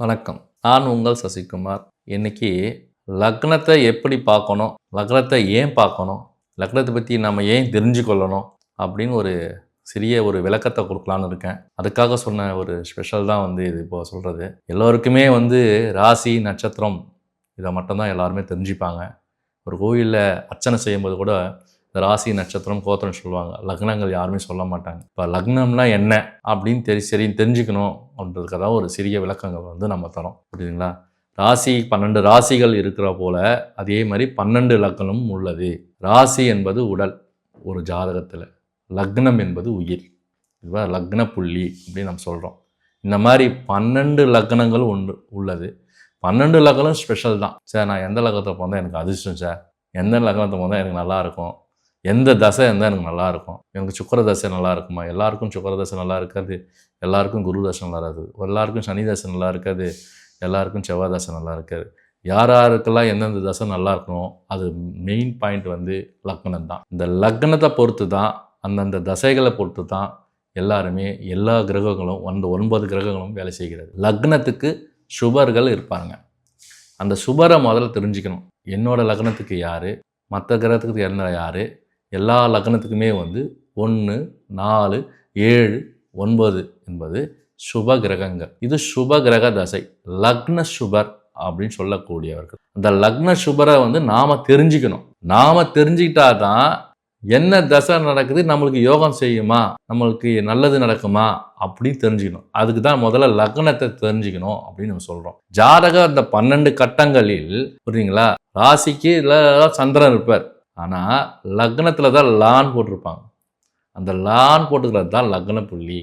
வணக்கம். நான் உங்கள் சசிகுமார். இன்னைக்கு லக்னத்தை எப்படி பார்க்கணும்? லக்னத்தை ஏன் பார்க்கணும்? லக்னத்தை பற்றி நம்ம ஏன் தெரிஞ்சுக்கொள்ளணும்? அப்படின்னு ஒரு சிறிய ஒரு விளக்கத்தை கொடுக்கலான்னு இருக்கேன். அதுக்காக சொன்ன ஒரு ஸ்பெஷல் தான் வந்து இது இப்போ சொல்கிறது எல்லோருக்குமே வந்து ராசி நட்சத்திரம் இதை மட்டும்தான் எல்லாருமே தெரிஞ்சுப்பாங்க. ஒரு கோயிலில் அர்ச்சனை செய்யும்போது கூட இந்த ராசி நட்சத்திரம் கோத்திரம் சொல்லுவாங்க. லக்னங்கள் யாருமே சொல்ல மாட்டாங்க. இப்போ லக்னம்னா என்ன அப்படின்னு தெரி சரி தெரிஞ்சுக்கணும் அப்படின்றதுக்காக ஒரு சிறிய விளக்கங்கள் வந்து நம்ம தரோம். புரியுதுங்களா? ராசி பன்னெண்டு ராசிகள் இருக்கிற போல அதே மாதிரி பன்னெண்டு லக்னமும் உள்ளது. ராசி என்பது உடல் ஒரு ஜாதகத்தில். லக்னம் என்பது உயிர். இதுவா? லக்ன புள்ளி அப்படின்னு நம்ம சொல்கிறோம் இந்த மாதிரி பன்னெண்டு லக்னங்கள் ஒன்று உள்ளது. பன்னெண்டு லக்னம் ஸ்பெஷல் தான். சார் நான் எந்த லக்னத்தை போனால் எனக்கு அதிர்ஷ்டம் சார்? எந்த லக்னத்தை போனால் எனக்கு நல்லாயிருக்கும் எந்த தசை இருந்தால் எனக்கு நல்லாயிருக்கும். எனக்கு சுக்கர தசை நல்லா இருக்குமா எல்லாருக்கும் சுக்கர தசை நல்லா இருக்காது எல்லாருக்கும் குரு தசை நல்லா இருக்காது எல்லாருக்கும் சனி தசை நல்லா இருக்காது எல்லாருக்கும் செவ்வாய் தசை நல்லா இருக்காது யார் யாருக்கெல்லாம் எந்தெந்த தசை நல்லா இருக்கணும் அது மெயின் பாயிண்ட் வந்து லக்னம் தான். இந்த லக்னத்தை பொறுத்து தான் அந்தந்த தசைகளை பொறுத்து தான் எல்லாருமே எல்லா கிரகங்களும் அந்த ஒன்பது கிரகங்களும் வேலை செய்கிறது. லக்னத்துக்கு சுபர்கள் இருப்பாங்க. அந்த சுபரை முதல்ல தெரிஞ்சுக்கணும். என்னோடய லக்னத்துக்கு யார்? மற்ற கிரகத்துக்கு என்ன யார்? எல்லா லக்னத்துக்குமே வந்து ஒன்று நாலு ஏழு ஒன்பது என்பது சுப கிரகங்கள். இது சுப கிரக தசை. லக்ன சுபர் அப்படின்னு சொல்லக்கூடியவர்கள். அந்த லக்ன சுபரை வந்து நாம் தெரிஞ்சுக்கணும். நாம் தெரிஞ்சுக்கிட்டா தான் என்ன தசை நடக்குது நம்மளுக்கு யோகம் செய்யுமா நம்மளுக்கு நல்லது நடக்குமா அப்படின்னு தெரிஞ்சுக்கணும். அதுக்கு தான் முதல்ல லக்னத்தை தெரிஞ்சுக்கணும் அப்படின்னு நம்ம சொல்கிறோம் ஜாதக அந்த பன்னெண்டு கட்டங்களில் புரியுங்களா ராசிக்கு இல்லை சந்திரன் இருப்பார். ஆனால் லக்னத்தில் தான் லான் போட்டிருப்பாங்க. அந்த லான் போட்டுக்கிறது தான் லக்ன புள்ளி.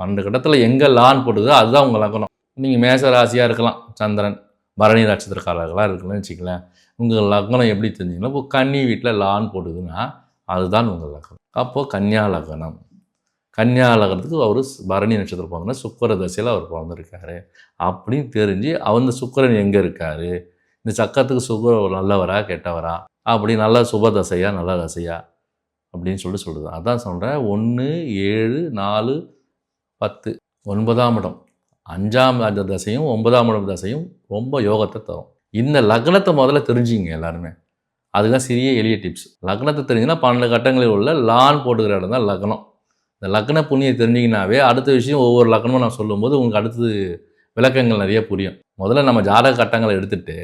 பன்னெண்டு கட்டத்தில் எங்கே லான் போட்டுதோ அதுதான் உங்கள் லக்னம். நீங்கள் மேச ராசியாக இருக்கலாம் சந்திரன் பரணி நட்சத்திரக்காரர்களாக இருக்கலாம்னு வச்சுக்கலாம் உங்கள் லக்னம் எப்படி தெரிஞ்சுக்கலாம் இப்போ கன்னி வீட்டில் லான் போட்டுதுன்னா அதுதான் உங்கள் லக்னம். அப்போது கன்னியா லக்னம். கன்னியா லக்னத்துக்கு அவர் பரணி நட்சத்திரம் பிறந்தனா சுக்கர தசையில் அவர் பிறந்திருக்காரு. அப்படின்னு தெரிஞ்சு அந்த சுக்கரன் எங்கே இருக்கார்? இந்த சக்கரத்துக்கு சுக்கர நல்லவரா கெட்டவரா? அப்படி நல்ல சுபதசையா நல்ல தசையா அப்படின்னு சொல்லிட்டு சொல்லுது அதான் சொல்கிறேன் ஒன்று ஏழு நாலு பத்து. ஒன்பதாம் இடம். அஞ்சாம் அந்த தசையும் ஒன்பதாம் இடம் தசையும் ரொம்ப யோகத்தை தரும். இந்த லக்னத்தை முதல்ல தெரிஞ்சுங்க எல்லாருமே. அதுதான் சிறிய எளிய டிப்ஸ் லக்னத்தை தெரிஞ்சுன்னா பன்னெண்டு கட்டங்களில் உள்ள லான் போட்டுக்கிற இடம் தான் லக்னம். இந்த லக்ன புண்ணியை தெரிஞ்சிங்கனாவே அடுத்த விஷயம் ஒவ்வொரு லக்னமும் நான் சொல்லும்போது உங்களுக்கு அடுத்தது விளக்கங்கள் நிறைய புரியும். முதல்ல நம்ம ஜாதக கட்டங்களை எடுத்துகிட்டு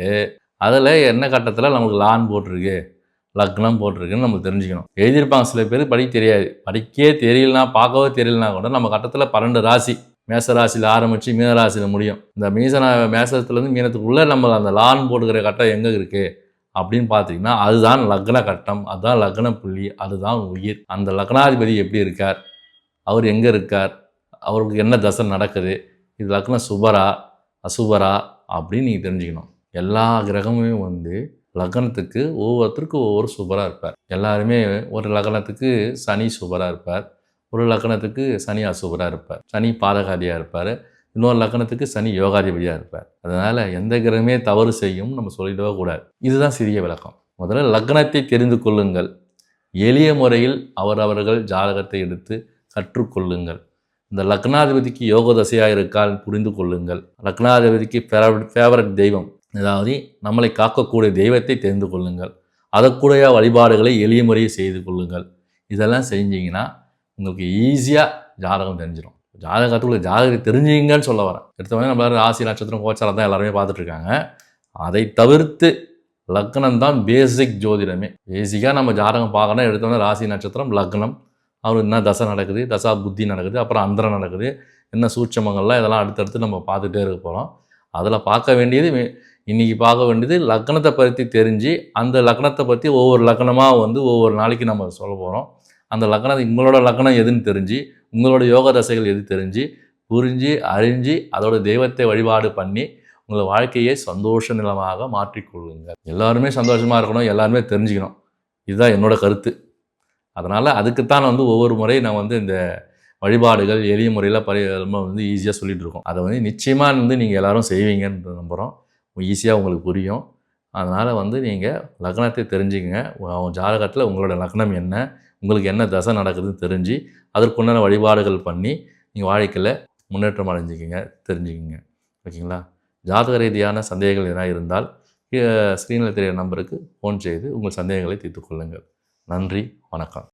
அதில் என்ன கட்டத்தில் நமக்கு லான் போட்டிருக்கு? லக்னம் போட்டிருக்குன்னு நம்ம தெரிஞ்சுக்கணும். எழுதியிருப்பாங்க சில பேர் படிக்க தெரியாது. படிக்கவே தெரியலனா பார்க்கவே தெரியலனா கூட நம்ம கட்டத்தில் பன்னெண்டு ராசி. மேச ராசியில் ஆரம்பித்து மீன ராசியில் முடியும். இந்த மீசன மேசத்துலேருந்து மீனத்துக்குள்ளே நம்ம அந்த லான் போட்டுக்கிற கட்டம் எங்கே இருக்குது அப்படின்னு பார்த்தீங்கன்னா அதுதான் லக்ன கட்டம். அதுதான் லக்ன புள்ளி. அதுதான் உயிர். அந்த லக்னாதிபதி எப்படி இருக்கார்? அவர் எங்கே இருக்கார்? அவருக்கு என்ன தசை நடக்குது? இது லக்னம் சுபரா அசுபரா அப்படின்னு நீங்கள் தெரிஞ்சுக்கணும். எல்லா கிரகமுமே வந்து லக்னத்துக்கு ஒவ்வொருத்தருக்கும் ஒவ்வொரு சூப்பராக இருப்பார். எல்லாருமே ஒரு லக்னத்துக்கு சனி சூப்பராக இருப்பார். ஒரு லக்னத்துக்கு சனி அசுபராக இருப்பார். சனி பாதகாதியாக இருப்பார். இன்னொரு லக்னத்துக்கு சனி யோகாதிபதியாக இருப்பார். அதனால் எந்த கிரகமே தவறு செய்யும் நம்ம சொல்லிடவே கூடாது. இதுதான் சிறிய விளக்கம். முதல்ல லக்னத்தை தெரிந்து கொள்ளுங்கள். எளிய முறையில் அவரவர்கள் ஜாதகத்தை எடுத்து கற்றுக்கொள்ளுங்கள் இந்த லக்னாதிபதிக்கு யோக தசையாக இருக்கால் புரிந்து கொள்ளுங்கள். லக்னாதிபதிக்கு ஃபேவரட் தெய்வம். அதாவது நம்மளை காக்கக்கூடிய தெய்வத்தை தெரிந்து கொள்ளுங்கள். அதற்குடைய வழிபாடுகளை எளிய முறையை செய்து கொள்ளுங்கள். இதெல்லாம் செஞ்சீங்கன்னா உங்களுக்கு ஈஸியாக ஜாதகம் தெரிஞ்சிடும் ஜாதகத்துக்குள்ள ஜாதகத்தை தெரிஞ்சுங்கன்னு சொல்ல வரேன். எடுத்தவொடனே நம்மளால ராசி நட்சத்திரம் கோச்சாரம் தான் எல்லாருமே பார்த்துட்ருக்காங்க அதை தவிர்த்து லக்னம் தான் பேசிக் ஜோதிடமே. பேசிக்காக நம்ம ஜாதகம் பார்க்கணும் எடுத்தோடனே ராசி நட்சத்திரம் லக்னம். அவர் என்ன தசை நடக்குது? தசா புத்தி நடக்குது. அப்புறம் அந்தரம் நடக்குது. என்ன சூட்சமங்கள்லாம் இதெல்லாம் அடுத்தடுத்து நம்ம பார்த்துட்டே இருக்க போகிறோம் அதில் பார்க்க வேண்டியது இன்றைக்கி பார்க்க வேண்டியது லக்னத்தை பற்றி தெரிஞ்சு அந்த லக்னத்தை பற்றி ஒவ்வொரு லக்னமாக வந்து ஒவ்வொரு நாளைக்கு நம்ம சொல்ல போகிறோம் அந்த லக்னம் உங்களோட லக்னம் எதுன்னு தெரிஞ்சு உங்களோட யோக தசைகள் எது தெரிஞ்சு புரிஞ்சு அறிஞ்சு அதோட தெய்வத்தை வழிபாடு பண்ணி உங்கள் வாழ்க்கையை சந்தோஷ நிலமாக மாற்றிக்கொள்ளுங்கள் எல்லாருமே சந்தோஷமாக இருக்கணும் எல்லாருமே தெரிஞ்சுக்கணும். இதுதான் என்னோட கருத்து. அதனால் அதுக்குத்தான் வந்து ஒவ்வொரு முறையும் நான் வந்து இந்த வழிபாடுகள் எளிய முறையில் பரி வந்து ஈஸியாக சொல்லிகிட்டு இருக்கோம். அதை வந்து நிச்சயமாக வந்து நீங்கள் எல்லாரும் செய்வீங்கன்னு நம்புகிறோம் ஈஸியாக உங்களுக்கு புரியும். அதனால் வந்து நீங்கள் லக்னத்தை தெரிஞ்சுக்கங்க. ஜாதகத்தில் உங்களோட லக்னம் என்ன உங்களுக்கு என்ன தசை நடக்குதுன்னு தெரிஞ்சு அதற்குண்டான வழிபாடுகள் பண்ணி நீங்கள் வாழ்க்கையில் முன்னேற்றம் அடைஞ்சிக்கிங்க தெரிஞ்சுக்கிங்க. ஓகேங்களா? ஜாதக ரீதியான சந்தேகங்கள் எதனா இருந்தால் ஸ்க்ரீனில் தெரிகிற நம்பருக்கு ஃபோன் செய்து உங்கள் சந்தேகங்களை தீர்த்துக்கொள்ளுங்கள் நன்றி வணக்கம்.